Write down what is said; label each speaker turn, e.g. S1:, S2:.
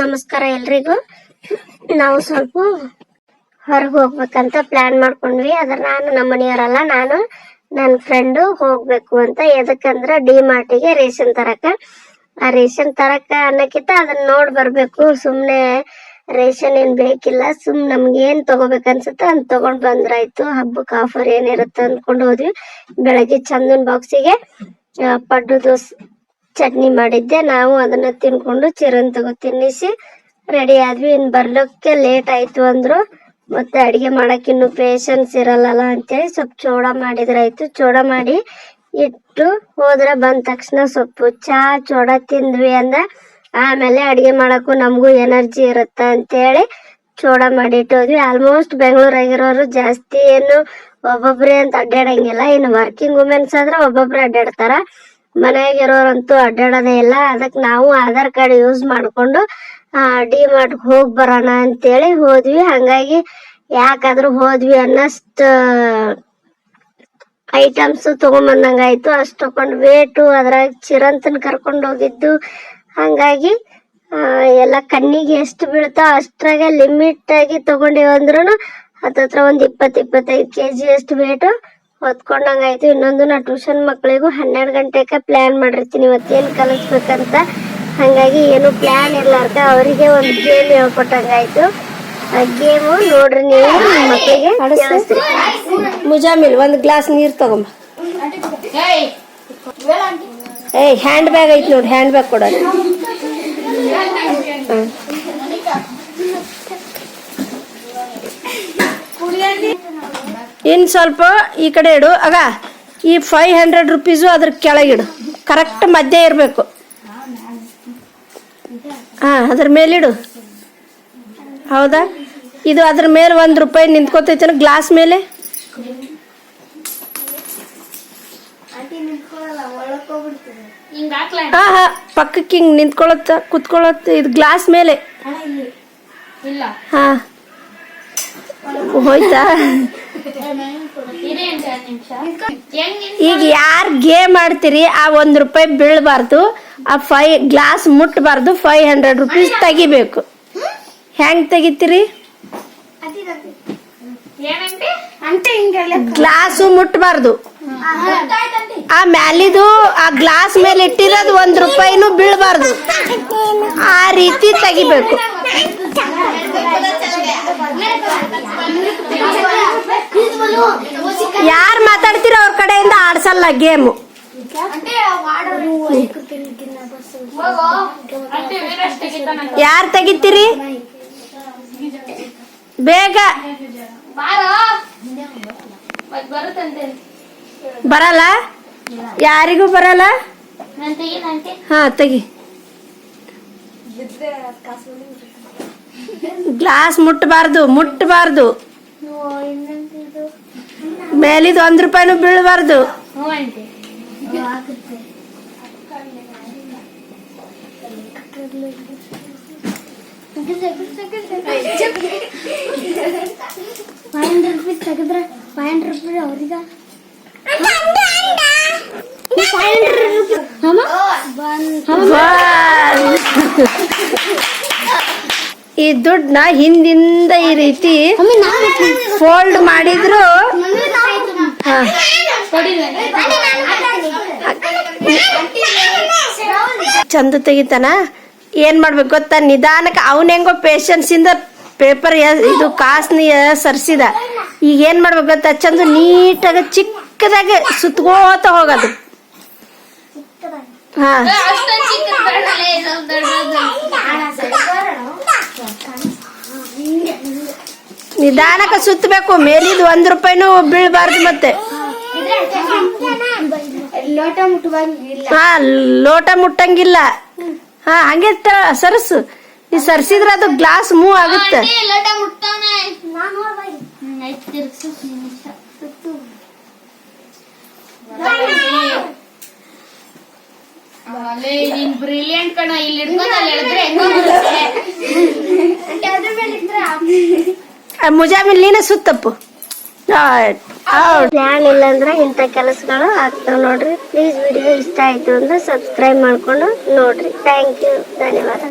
S1: ನಮಸ್ಕಾರ ಎಲ್ರಿಗೂ. ನಾವು ಸ್ವಲ್ಪ ಹೊರಗೆ ಹೋಗ್ಬೇಕಂತ ಪ್ಲಾನ್ ಮಾಡ್ಕೊಂಡ್ವಿ. ಅದ್ರ ನಾನು ನಮ್ಮ ಮನೆಯವರಲ್ಲ, ನಾನು ನನ್ನ ಫ್ರೆಂಡು ಹೋಗ್ಬೇಕು ಅಂತ. ಎದಕ್ಕಂದ್ರ ಡಿ ಮಾರ್ಟಿಗೆ ರೇಷನ್ ತರಕ. ಆ ರೇಷನ್ ತರಕ ಅನ್ನಕ್ಕಿಂತ ಅದನ್ನ ನೋಡ್ ಬರಬೇಕು. ಸುಮ್ಮನೆ ರೇಷನ್ ಏನ್ ಬೇಕಿಲ್ಲ ಸುಮ್ ನಮ್ಗೆ ಏನ್ ತಗೋಬೇಕು ಅನ್ಸುತ್ತೆ ಅದ್ ತಗೊಂಡ್ ಬಂದ್ರಾಯ್ತು. ಹಬ್ಬಕ್ಕೆ ಆಫರ್ ಏನಿರುತ್ತೆ ಅಂದ್ಕೊಂಡು ಹೋದ್ವಿ. ಬೆಳಗ್ಗೆ ಚಂದನ್ ಬಾಕ್ಸಿಗೆ ಪಡ್ಡು ದೋಸೆ ಚಟ್ನಿ ಮಾಡಿದ್ದೆ. ನಾವು ಅದನ್ನ ತಿನ್ಕೊಂಡು ಚಿರನ್ ತಗೋ ತಿನ್ನಿಸಿ ರೆಡಿ ಆದ್ವಿ. ಇನ್ ಬರ್ಲಿಕ್ಕೆ ಲೇಟ್ ಆಯ್ತು ಅಂದ್ರು. ಮತ್ತೆ ಅಡಿಗೆ ಮಾಡಕ್ ಇನ್ನು ಪೇಷನ್ಸ್ ಇರಲ್ಲಲ್ಲ ಅಂತೇಳಿ ಸ್ವಲ್ಪ ಚೋಡ ಮಾಡಿದ್ರಾಯ್ತು. ಚೋಡ ಮಾಡಿ ಇಟ್ಟು ಹೋದ್ರೆ ಬಂದ ತಕ್ಷಣ ಸೊಪ್ಪು, ಚಾ, ಚೋಡ ತಿಂದ್ವಿ ಅಂದ. ಆಮೇಲೆ ಅಡಿಗೆ ಮಾಡಕ್ಕೂ ನಮಗೂ ಎನರ್ಜಿ ಇರುತ್ತ ಅಂತೇಳಿ ಚೋಡ ಮಾಡಿ ಇಟ್ಟೋದ್ವಿ ಆಲ್ಮೋಸ್ಟ್ ಬೆಂಗಳೂರಾಗಿರೋರು ಜಾಸ್ತಿ ಏನು ಒಬ್ಬೊಬ್ರೆ ಅಂತ ಅಡ್ಡಾಡಂಗಿಲ್ಲ. ಇನ್ನು ವರ್ಕಿಂಗ್ ವುಮೆನ್ಸ್ ಆದ್ರೆ ಒಬ್ಬೊಬ್ರೆ ಅಡ್ಡಾಡ್ತಾರ. ಮನೆಯಾಗಿರೋರಂತೂ ಅಡ್ಡಾಡೋದೇ ಇಲ್ಲ. ಅದಕ್ಕೆ ನಾವು ಆಧಾರ್ ಕಾರ್ಡ್ ಯೂಸ್ ಮಾಡಿಕೊಂಡು ಡಿ ಮಾರ್ಟ್ ಹೋಗಿ ಬರೋಣ ಅಂತೇಳಿ ಹೋದ್ವಿ. ಹಂಗಾಗಿ ಯಾಕಾದ್ರೂ ಹೋದ್ವಿ ಅನ್ನಷ್ಟು ಐಟಮ್ಸ್ ತಗೊಂಬಂದಂಗಾಯ್ತು. ಅಷ್ಟು ತಗೊಂಡು ವೇಟು ಅದ್ರಾಗ ಚಿರಂತನ ಕರ್ಕೊಂಡು ಹೋಗಿದ್ದು. ಹಂಗಾಗಿ ಎಲ್ಲ ಕಣ್ಣಿಗೆ ಎಷ್ಟು ಬೀಳ್ತಾವ ಅಷ್ಟ್ರಾಗ ಲಿಮಿಟ್ ಆಗಿ ತಗೊಂಡಿವಿ ಅಂದ್ರೂ ಹತ್ತತ್ರ ಒಂದು ಇಪ್ಪತ್ತು, ಇಪ್ಪತ್ತೈದು ಕೆ ಜಿ ಅಷ್ಟು ವೇಟು ಹೊತ್ಕೊಂಡಂಗಾಯ್ತು ಇನ್ನೊಂದು ನಾ ಟ್ಯೂಷನ್ ಮಕ್ಳಿಗೂ ಹನ್ನೆರಡು ಗಂಟೆಗೆ ಪ್ಲಾನ್ ಮಾಡಿರ್ತೀನಿ. ಇವತ್ತೇನ್ ಕಲಿಸ್ಬೇಕಂತ? ಹಂಗಾಗಿ ಏನು ಪ್ಲಾನ್ ಇರ್ಲಾರ್ದ ಅವರಿಗೆ ಒಂದು ಗೇಮ್ ಹೇಳ್ಕೊಟ್ಟಂಗಾಯ್ತು. ಆ ಗೇಮು ನೋಡ್ರಿ ನೀವು ಮಕ್ಕಳಿಗೆ ಮುಜಾಮಿಲ್ ಒಂದು ಗ್ಲಾಸ್ ನೀರು ತಗೊಂಬ. ಏಯ್ ಹ್ಯಾಂಡ್ ಬ್ಯಾಗ್ ಐತಿ ನೋಡಿ ಹ್ಯಾಂಡ್ ಬ್ಯಾಗ್ ಕೊಡೋಣ ಇನ್ ಸ್ವಲ್ಪ ಈ ಕಡೆ ಇಡು. ಆಗ ಈ ಫೈವ್ ಹಂಡ್ರೆಡ್ ರುಪೀಸು ಅದ್ರ ಕೆಳಗಿಡು ಕರೆಕ್ಟ್ ಮಧ್ಯ ಇರಬೇಕು. ಹಾಂ ಅದ್ರ ಮೇಲಿಡು ಹೌದಾ? ಇದು ಅದ್ರ ಮೇಲೆ ಒಂದು ರೂಪಾಯಿ ನಿಂತ್ಕೋತೈತೇನು ಗ್ಲಾಸ್ ಮೇಲೆ? ಹಾಂ ಹಾ ಪಕ್ಕಕ್ಕೆ ಹಿಂಗೆ ನಿಂತ್ಕೊಳತ್ತ ಕುತ್ಕೊಳತ್ತ ಇದು ಗ್ಲಾಸ್ ಮೇಲೆ. ಹಾ. ಹೋಯ್ತಾ? ಈಗ ಯಾರು ಗೇಮ್ ಆಡ್ತೀರಿ, ಆ ಒಂದ್ ರೂಪಾಯಿ ಬೀಳಬಾರ್ದು, ಆ ಫೈ ಗ್ಲಾಸ್ ಮುಟ್ಟಬಾರ್ದು ಫೈವ್ ಹಂಡ್ರೆಡ್ ರುಪೀಸ್ ತೆಗಿಬೇಕು. ಹೆಂಗ್ ತೆಗಿತೀರಿ?
S2: ಮುಟ್ಟಬಾರ್ದು
S1: ಗ್ಲಾಸು ಮುಟ್ಬಾರ್ದು. ಆ ಮ್ಯಾಲಿದು, ಆ ಗ್ಲಾಸ್ ಮೇಲೆ ಇಟ್ಟಿರೋದು ಒಂದ್ ರೂಪಾಯಿನೂ ಬೀಳಬಾರ್ದು. ಆ ರೀತಿ ತೆಗಿಬೇಕು. ಯಾರು ಮಾತಾಡ್ತಿರೋ ಅವ್ರ ಕಡೆಯಿಂದ ಆಡ್ಸಲ್ಲ ಗೇಮು. ಯಾರು ತೆಗಿತೀರಿ? ಬೇಗ. ಬರಲ್ಲ? ಯಾರಿಗೂ ಬರಲ್ಲ? ಹಾ ತೆಗಿ. ಗ್ಲಾಸ್ ಮುಟ್ಟಬಾರ್ದು ಮುಟ್ಟಬಾರ್ದು ಮೇಲಿದ್ ಒಂದ್ ರೂಪಾಯಿನೂ ಬೀಳಬಾರ್ದು.
S3: ಹ್ಞೂ
S1: ಈ ದುಡ್ಡನ್ನ ಹಿಂದಿಂದ ಈ ರೀತಿ ಫೋಲ್ಡ್ ಮಾಡಿದ್ರು. ಹಾ, ಚಂದ ತೆಗಿತಾನ? ಏನ್ ಮಾಡ್ಬೇಕು ಗೊತ್ತಾ? ನಿಧಾನಕ್ಕೆ ಅವನ್ ಹೆಂಗೋ ಪೇಶನ್ಸ್ ಇಂದ ಪೇಪರ್ ಇದು ಕಾಸ್ನ ಸರ್ಸಿದ. ಈಗ ಏನ್ ಮಾಡ್ಬೇಕು ಗೊತ್ತಾ? ಚಂದ ನೀಟಾಗಿ ಚಿಕ್ಕದಾಗಿ ಸುತ್ತಗೋತ ಹೋಗೋದು. ಹಾ. ನಿಧಾನಕ್ಕೆ ಸುತ್ತಬೇಕು ಮೇಲಿದ್ ಒಂದ್ ರೂಪಾಯಿನೂ ಬೀಳ್ಬಾರ್ದು ಮತ್ತೆ.
S2: ಲೋಟ
S1: ಹಾ ಲೋಟ ಮುಟ್ಟಂಗಿಲ್ಲ. ಹಾ ಹಂಗೆ ಸರಸು ಸರ್ಸು. ಈ ಸರ್ಸಿದ್ರೆ ಅದು ಗ್ಲಾಸ್ ಮೂವ್ ಆಗುತ್ತೆ.
S3: ಬ್ರಿಲಿಯಂಟ್ ಕಣ ಇಲ್ಲಿ ಹಿಡ್ಕೊಂಡು ಅಲ್ಲಿ
S1: ಮುಜಾಮಿಲ್ ನೀನೇ ಸುತ್ತಪ್ಪು ಪ್ಲಾನ್ ಇಲ್ಲ ಅಂದ್ರೆ ಇಂಥ ಕೆಲಸಗಳು ಆಗ್ತಾವ ನೋಡ್ರಿ. ಪ್ಲೀಸ್ ವಿಡಿಯೋ ಇಷ್ಟ ಆಯ್ತು ಅಂದ್ರೆ ಸಬ್ಸ್ಕ್ರೈಬ್ ಮಾಡ್ಕೊಂಡು ನೋಡ್ರಿ. ಥ್ಯಾಂಕ್ ಯು ಧನ್ಯವಾದ